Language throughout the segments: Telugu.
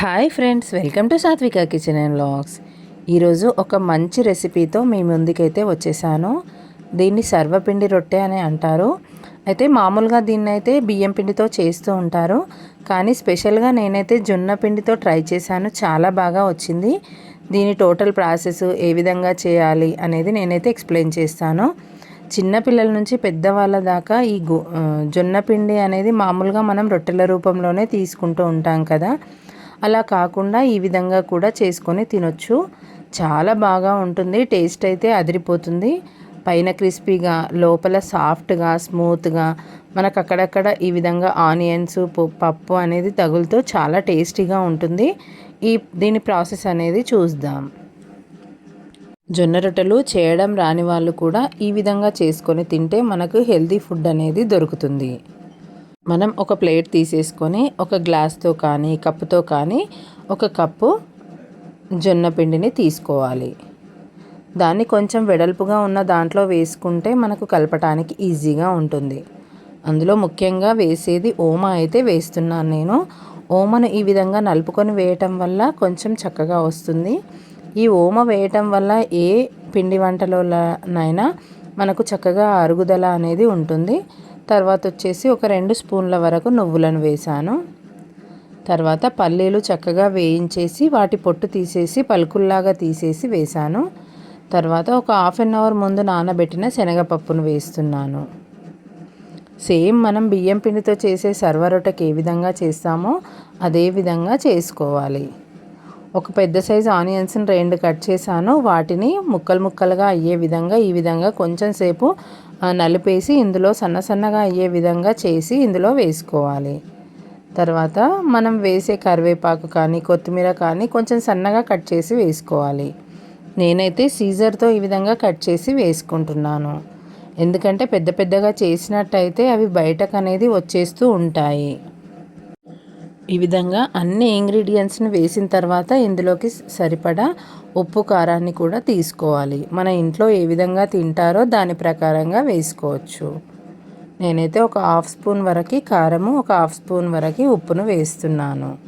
Hi friends welcome to Satvika kitchen and vlogs ఈరోజు ఒక మంచి రెసిపీతో మీ ముందుకైతే వచ్చేసాను. దీన్ని సర్వపిండి రొట్టె అని అంటారు. అయితే మామూలుగా దీన్ని అయితే బియ్యం పిండితో చేస్తూ ఉంటారు. కానీ స్పెషల్గా నేనైతే జొన్న పిండితో ట్రై చేశాను. చాలా బాగా వచ్చింది. దీని టోటల్ ప్రాసెస్ ఏ విధంగా చేయాలి అనేది నేనైతే ఎక్స్ప్లెయిన్ చేస్తాను. చిన్నపిల్లల నుంచి పెద్దవాళ్ళ దాకా ఈ జొన్న పిండి అనేది మామూలుగా మనం రొట్టెల రూపంలోనే తీసుకుంటూ ఉంటాం కదా. అలా కాకుండా ఈ విధంగా కూడా చేసుకొని తినొచ్చు. చాలా బాగా ఉంటుంది. టేస్ట్ అయితే అదిరిపోతుంది. పైన క్రిస్పీగా లోపల సాఫ్ట్గా స్మూత్గా మనకు అక్కడక్కడ ఈ విధంగా ఆనియన్స్ పప్పు అనేది తగులుతూ చాలా టేస్టీగా ఉంటుంది. ఈ దీని ప్రాసెస్ అనేది చూద్దాం. జొన్న రొట్టెలు చేయడం రాని వాళ్ళు కూడా ఈ విధంగా చేసుకొని తింటే మనకు హెల్తీ ఫుడ్ అనేది దొరుకుతుంది. మనం ఒక ప్లేట్ తీసేసుకొని ఒక గ్లాస్తో కానీ కప్పుతో కానీ ఒక కప్పు జొన్న పిండిని తీసుకోవాలి. దాన్ని కొంచెం వెడల్పుగా ఉన్న దాంట్లో వేసుకుంటే మనకు కలపటానికి ఈజీగా ఉంటుంది. అందులో ముఖ్యంగా వేసేది ఓమ అయితే వేస్తున్నాను నేను. ఓమను ఈ విధంగా నలుపుకొని వేయటం వల్ల కొంచెం చక్కగా వస్తుంది. ఈ ఓమ వేయటం వల్ల ఏ పిండి వంటలోనైనా మనకు చక్కగా అరుగుదల అనేది ఉంటుంది. తర్వాత వచ్చేసి ఒక రెండు స్పూన్ల వరకు నువ్వులను వేశాను. తర్వాత పల్లీలు చక్కగా వేయించేసి వాటి పొట్టు తీసేసి పలుకుల్లాగా తీసేసి వేశాను. తర్వాత ఒక హాఫ్ అన్ అవర్ ముందు నానబెట్టిన శనగపప్పును వేస్తున్నాను. సేమ్ మనం బియ్యం పిండితో చేసే సర్వరొట్టకి ఏ విధంగా చేస్తామో అదే విధంగా చేసుకోవాలి. ఒక పెద్ద సైజు ఆనియన్స్ని రెండు కట్ చేశాను. వాటిని ముక్కలు ముక్కలుగా అయ్యే విధంగా ఈ విధంగా కొంచెం సేపు నలిపేసి ఇందులో సన్న సన్నగా అయ్యే విధంగా చేసి ఇందులో వేసుకోవాలి. తర్వాత మనం వేసే కరివేపాకు కానీ కొత్తిమీర కానీ కొంచెం సన్నగా కట్ చేసి వేసుకోవాలి. నేనైతే సీజర్తో ఈ విధంగా కట్ చేసి వేసుకుంటున్నాను. ఎందుకంటే పెద్ద పెద్దగా చేసినట్టయితే అవి బయటకు అనేది వచ్చేస్తూ ఉంటాయి. ఈ విధంగా అన్ని ఇంగ్రీడియంట్స్ని వేసిన తర్వాత ఇందులోకి సరిపడా ఉప్పు కారాన్ని కూడా తీసుకోవాలి. మన ఇంట్లో ఏ విధంగా తింటారో దాని ప్రకారంగా వేసుకోవచ్చు. నేనైతే ఒక హాఫ్ స్పూన్ వరకు కారము ఒక హాఫ్ స్పూన్ వరకు ఉప్పును వేస్తున్నాను.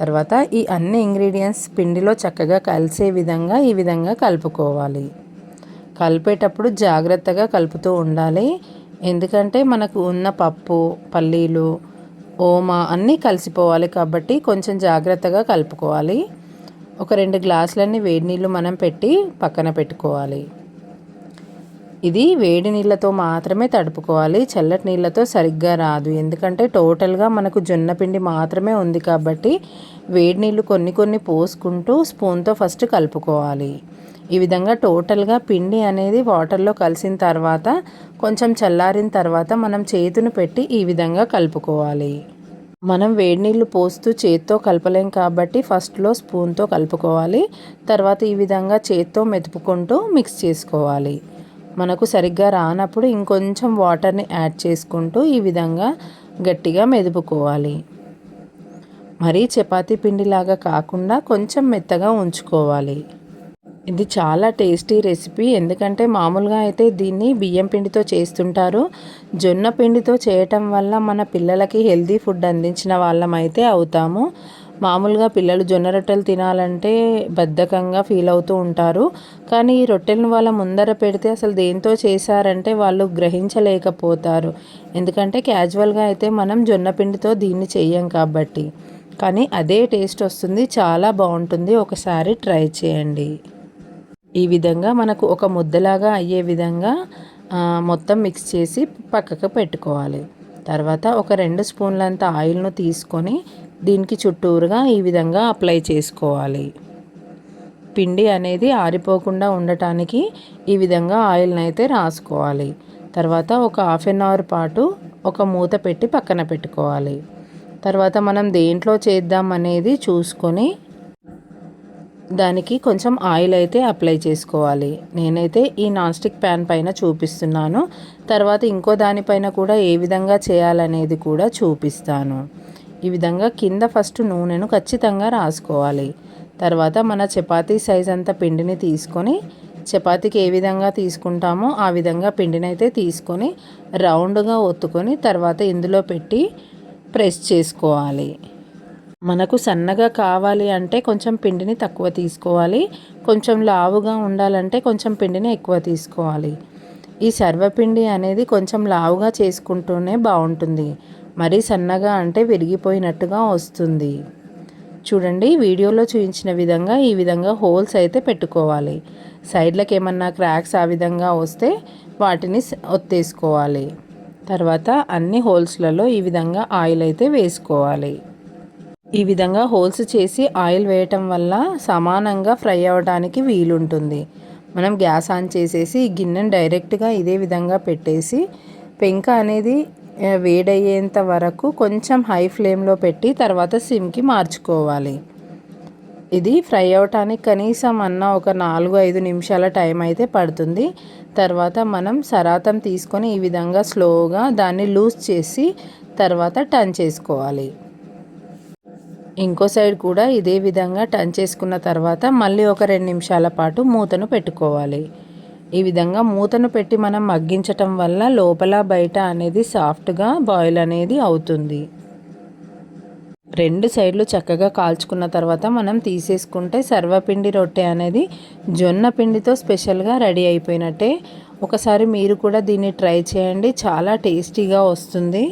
తర్వాత ఈ అన్ని ఇంగ్రీడియంట్స్ పిండిలో చక్కగా కలిసే విధంగా ఈ విధంగా కలుపుకోవాలి. కలిపేటప్పుడు జాగ్రత్తగా కలుపుతూ ఉండాలి. ఎందుకంటే మనకు ఉన్న పప్పు పల్లీలు ఓమ అన్నీ కలిసిపోవాలి కాబట్టి కొంచెం జాగ్రత్తగా కలుపుకోవాలి. ఒక రెండు గ్లాసులన్నీ వేడి నీళ్ళు మనం పెట్టి పక్కన పెట్టుకోవాలి. ఇది వేడి నీళ్ళతో మాత్రమే తడుపుకోవాలి. చల్లటి నీళ్ళతో సరిగ్గా రాదు. ఎందుకంటే టోటల్గా మనకు జొన్న పిండి మాత్రమే ఉంది కాబట్టి వేడి నీళ్ళు కొన్ని కొన్ని పోసుకుంటూ స్పూన్తో ఫస్ట్ కలుపుకోవాలి. ఈ విధంగా టోటల్గా పిండి అనేది వాటర్లో కలిసిన తర్వాత కొంచెం చల్లారిన తర్వాత మనం చేతును పెట్టి ఈ విధంగా కలుపుకోవాలి. మనం వేడి నీళ్ళు పోస్తూ చేత్తో కలపలేం కాబట్టి ఫస్ట్లో స్పూన్తో కలుపుకోవాలి. తర్వాత ఈ విధంగా చేత్తో మెతుపుకుంటూ మిక్స్ చేసుకోవాలి. మనకు సరిగ్గా రానప్పుడు ఇంకొంచెం వాటర్ని యాడ్ చేసుకుంటూ ఈ విధంగా గట్టిగా మెదుపుకోవాలి. మరీ చపాతీ పిండిలాగా కాకుండా కొంచెం మెత్తగా ఉంచుకోవాలి. ఇది చాలా టేస్టీ రెసిపీ. ఎందుకంటే మామూలుగా అయితే దీన్ని బియ్యం పిండితో చేస్తుంటారు. జొన్న పిండితో చేయటం వల్ల మన పిల్లలకి హెల్దీ ఫుడ్ అందించిన వాళ్ళమైతే అవుతాము. మామూలుగా పిల్లలు జొన్న రొట్టెలు తినాలంటే బద్ధకంగా ఫీల్ అవుతూ ఉంటారు. కానీ ఈ రొట్టెలను వాళ్ళ ముందర పెడితే అసలు దేంతో చేశారంటే వాళ్ళు గ్రహించలేకపోతారు. ఎందుకంటే క్యాజువల్గా అయితే మనం జొన్న పిండితో దీన్ని చేయం కాబట్టి. కానీ అదే టేస్ట్ వస్తుంది. చాలా బాగుంటుంది. ఒకసారి ట్రై చేయండి. ఈ విధంగా మనకు ఒక ముద్దలాగా అయ్యే విధంగా మొత్తం మిక్స్ చేసి పక్కకు పెట్టుకోవాలి. తర్వాత ఒక రెండు స్పూన్లంత ఆయిల్ను తీసుకొని దీనికి చుట్టూరుగా ఈ విధంగా అప్లై చేసుకోవాలి. పిండి అనేది ఆరిపోకుండా ఉండటానికి ఈ విధంగా ఆయిల్ని అయితే రాసుకోవాలి. తర్వాత ఒక హాఫ్ అన్ అవర్ పాటు ఒక మూత పెట్టి పక్కన పెట్టుకోవాలి. తర్వాత మనం దేంట్లో చేద్దాం అనేది చూసుకొని దానికి కొంచెం ఆయిల్ అయితే అప్లై చేసుకోవాలి. నేనైతే ఈ నాన్ స్టిక్ ప్యాన్ పైన చూపిస్తున్నాను. తర్వాత ఇంకో దానిపైన కూడా ఏ విధంగా చేయాలనేది కూడా చూపిస్తాను. ఈ విధంగా కింద ఫస్ట్ నూనెను ఖచ్చితంగా రాసుకోవాలి. తర్వాత మన చపాతీ సైజ్ అంత పిండిని తీసుకొని చపాతీకి ఏ విధంగా తీసుకుంటామో ఆ విధంగా పిండిని అయితే తీసుకొని రౌండ్గా ఒత్తుకొని తర్వాత ఇందులో పెట్టి ప్రెస్ చేసుకోవాలి. మనకు సన్నగా కావాలి అంటే కొంచెం పిండిని తక్కువ తీసుకోవాలి. కొంచెం లావుగా ఉండాలంటే కొంచెం పిండిని ఎక్కువ తీసుకోవాలి. ఈ సర్వపిండి అనేది కొంచెం లావుగా చేసుకుంటూనే బాగుంటుంది. మరీ సన్నగా అంటే విరిగిపోయినట్టుగా వస్తుంది. చూడండి వీడియోలో చూపించిన విధంగా ఈ విధంగా హోల్స్ అయితే పెట్టుకోవాలి. సైడ్లకు ఏమన్నా క్రాక్స్ ఆ విధంగా వస్తే వాటిని ఒత్తేసుకోవాలి. తర్వాత అన్ని హోల్స్లలో ఈ విధంగా ఆయిల్ అయితే వేసుకోవాలి. ఈ విధంగా హోల్స్ చేసి ఆయిల్ వేయటం వల్ల సమానంగా ఫ్రై అవ్వడానికి వీలుంటుంది. మనం గ్యాస్ ఆన్ చేసేసి ఈ గిన్నెను డైరెక్ట్గా ఇదే విధంగా పెట్టేసి పెంక అనేది వేడయ్యేంత వరకు కొంచెం హై ఫ్లేమ్లో పెట్టి తర్వాత సిమ్కి మార్చుకోవాలి. ఇది ఫ్రై అవటానికి కనీసం అన్న ఒక నాలుగు ఐదు నిమిషాల టైం అయితే పడుతుంది. తర్వాత మనం సరాతం తీసుకొని ఈ విధంగా స్లోగా దాన్ని లూజ్ చేసి తర్వాత టర్న్ చేసుకోవాలి. ఇంకో సైడ్ కూడా ఇదే విధంగా టర్న్ చేసుకున్న తర్వాత మళ్ళీ ఒక రెండు నిమిషాల పాటు మూతను పెట్టుకోవాలి. ఈ విధంగా మూతను పెట్టి మనం మగ్గించటం వల్ల లోపల బయట అనేది సాఫ్ట్గా బాయిల్ అనేది అవుతుంది. రెండు సైడ్లు చక్కగా కాల్చుకున్న తర్వాత మనం తీసేసుకుంటే సర్వపిండి రొట్టె అనేది జొన్న పిండితో స్పెషల్గా రెడీ అయిపోయినట్టే. ఒకసారి మీరు కూడా దీన్ని ట్రై చేయండి. చాలా టేస్టీగా వస్తుంది.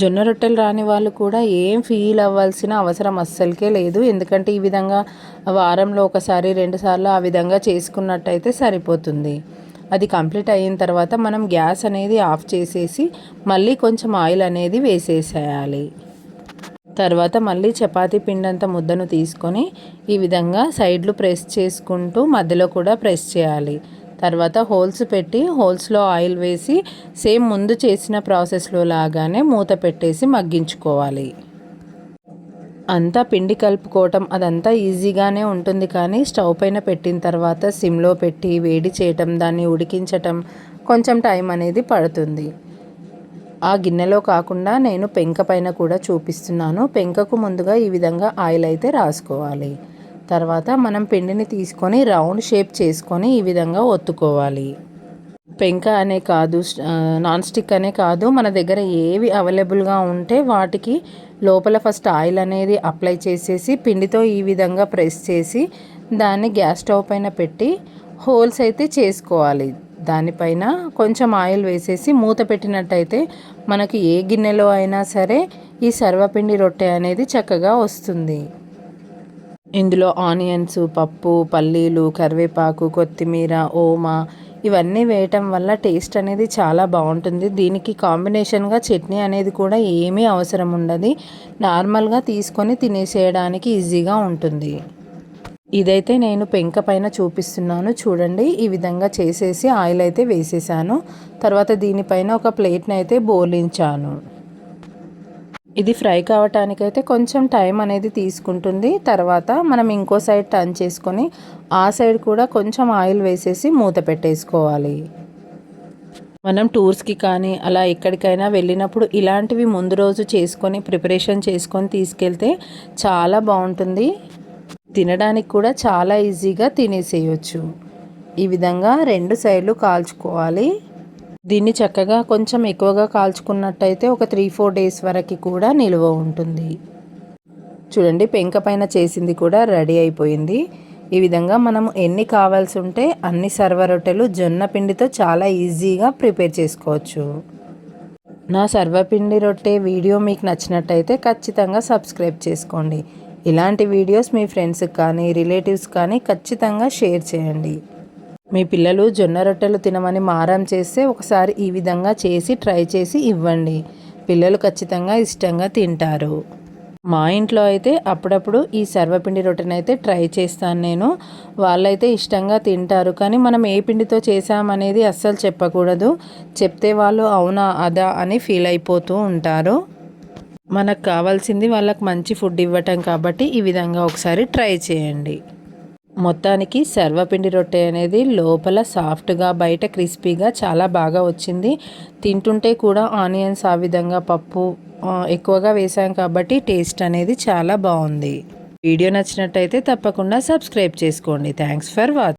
జొన్న రొట్టెలు రాని వాళ్ళు కూడా ఏం ఫీల్ అవ్వాల్సిన అవసరం అస్సలకే లేదు. ఎందుకంటే ఈ విధంగా వారంలో ఒకసారి రెండుసార్లు ఆ విధంగా చేసుకున్నట్టయితే సరిపోతుంది. అది కంప్లీట్ అయిన తర్వాత మనం గ్యాస్ అనేది ఆఫ్ చేసేసి మళ్ళీ కొంచెం ఆయిల్ అనేది వేసేసేయాలి. తర్వాత మళ్ళీ చపాతీ పిండంత ముద్దను తీసుకొని ఈ విధంగా సైడ్లు ప్రెస్ చేసుకుంటూ మధ్యలో కూడా ప్రెస్ చేయాలి. తర్వాత హోల్స్ పెట్టి హోల్స్లో ఆయిల్ వేసి సేమ్ ముందు చేసిన ప్రాసెస్లో లాగానే మూత పెట్టేసి మగ్గించుకోవాలి. అంతా పిండి కలుపుకోవటం అదంతా ఈజీగానే ఉంటుంది కానీ స్టవ్ పైన పెట్టిన తర్వాత సిమ్లో పెట్టి వేడి చేయటం దాన్ని ఉడికించటం కొంచెం టైం అనేది పడుతుంది. ఆ గిన్నెలో కాకుండా నేను పెంక పైన కూడా చూపిస్తున్నాను. పెంకకు ముందుగా ఈ విధంగా ఆయిల్ అయితే రాసుకోవాలి. తర్వాత మనం పిండిని తీసుకొని రౌండ్ షేప్ చేసుకొని ఈ విధంగా ఒత్తుకోవాలి. పెంక అనే కాదు నాన్ స్టిక్ అనే కాదు మన దగ్గర ఏవి అవైలబుల్గా ఉంటే వాటికి లోపల ఫస్ట్ ఆయిల్ అనేది అప్లై చేసేసి పిండితో ఈ విధంగా ప్రెస్ చేసి దాన్ని గ్యాస్ స్టవ్ పైన పెట్టి హోల్స్ అయితే చేసుకోవాలి. దానిపైన కొంచెం ఆయిల్ వేసేసి మూత పెట్టినట్టయితే మనకి ఏ గిన్నెలో అయినా సరే ఈ సర్వపిండి రొట్టె అనేది చక్కగా వస్తుంది. ఇందులో ఆనియన్స్ పప్పు పల్లీలు కరివేపాకు కొత్తిమీర ఓమా ఇవన్నీ వేయటం వల్ల టేస్ట్ అనేది చాలా బాగుంటుంది. దీనికి కాంబినేషన్గా చట్నీ అనేది కూడా ఏమీ అవసరం ఉండదు. నార్మల్గా తీసుకొని తినేసేయడానికి ఈజీగా ఉంటుంది. ఇదైతే నేను పెంక పైన చూపిస్తున్నాను. చూడండి ఈ విధంగా చేసేసి ఆయిల్ అయితే వేసేసాను. తర్వాత దీనిపైన ఒక ప్లేట్ని అయితే బోలించాను. ఇది ఫ్రై కావటానికైతే కొంచెం టైం అనేది తీసుకుంటుంది. తర్వాత మనం ఇంకో సైడ్ టర్న్ చేసుకొని ఆ సైడ్ కూడా కొంచెం ఆయిల్ వేసేసి మూత పెట్టేసుకోవాలి. మనం టూర్స్కి కానీ అలా ఎక్కడికైనా వెళ్ళినప్పుడు ఇలాంటివి ముందు రోజు చేసుకొని ప్రిపరేషన్ చేసుకొని తీసుకెళ్తే చాలా బాగుంటుంది. తినడానికి కూడా చాలా ఈజీగా తినేసేయచ్చు. ఈ విధంగా రెండు సైడ్లు కాల్చుకోవాలి. దీన్ని చక్కగా కొంచెం ఎక్కువగా కాల్చుకున్నట్టయితే ఒక త్రీ ఫోర్ డేస్ వరకు కూడా నిల్వ ఉంటుంది. చూడండి పెంక పైన చేసింది కూడా రెడీ అయిపోయింది. ఈ విధంగా మనం ఎన్ని కావాల్సి ఉంటే అన్ని సర్వ రొట్టెలు జొన్న పిండితో చాలా ఈజీగా ప్రిపేర్ చేసుకోవచ్చు. నా సర్వపిండి రొట్టె వీడియో మీకు నచ్చినట్టయితే ఖచ్చితంగా సబ్స్క్రైబ్ చేసుకోండి. ఇలాంటి వీడియోస్ మీ ఫ్రెండ్స్కి కానీ రిలేటివ్స్ కానీ ఖచ్చితంగా షేర్ చేయండి. మీ పిల్లలు జొన్న రొట్టెలు తినమని మారం చేస్తే ఒకసారి ఈ విధంగా చేసి ట్రై చేసి ఇవ్వండి. పిల్లలు ఖచ్చితంగా ఇష్టంగా తింటారు. మా ఇంట్లో అయితే అప్పుడప్పుడు ఈ సర్వపిండి రొట్టెనైతే ట్రై చేస్తాను నేను. వాళ్ళైతే ఇష్టంగా తింటారు. కానీ మనం ఏ పిండితో చేసామనేది అస్సలు చెప్పకూడదు. చెప్తే వాళ్ళు అవునా అదా అని ఫీల్ అయిపోతూ ఉంటారు. మనకు కావాల్సింది వాళ్ళకి మంచి ఫుడ్ ఇవ్వటం కాబట్టి ఈ విధంగా ఒకసారి ట్రై చేయండి. మొత్తానికి సర్వపిండి రొట్టె అనేది లోపల సాఫ్ట్గా బయట క్రిస్పీగా చాలా బాగా వచ్చింది. తింటుంటే కూడా ఆనియన్స్ ఆ విధంగా పప్పు ఎక్కువగా వేసాం కాబట్టి టేస్ట్ అనేది చాలా బాగుంది. వీడియో నచ్చినట్టయితే తప్పకుండా సబ్స్క్రైబ్ చేసుకోండి. Thanks for watching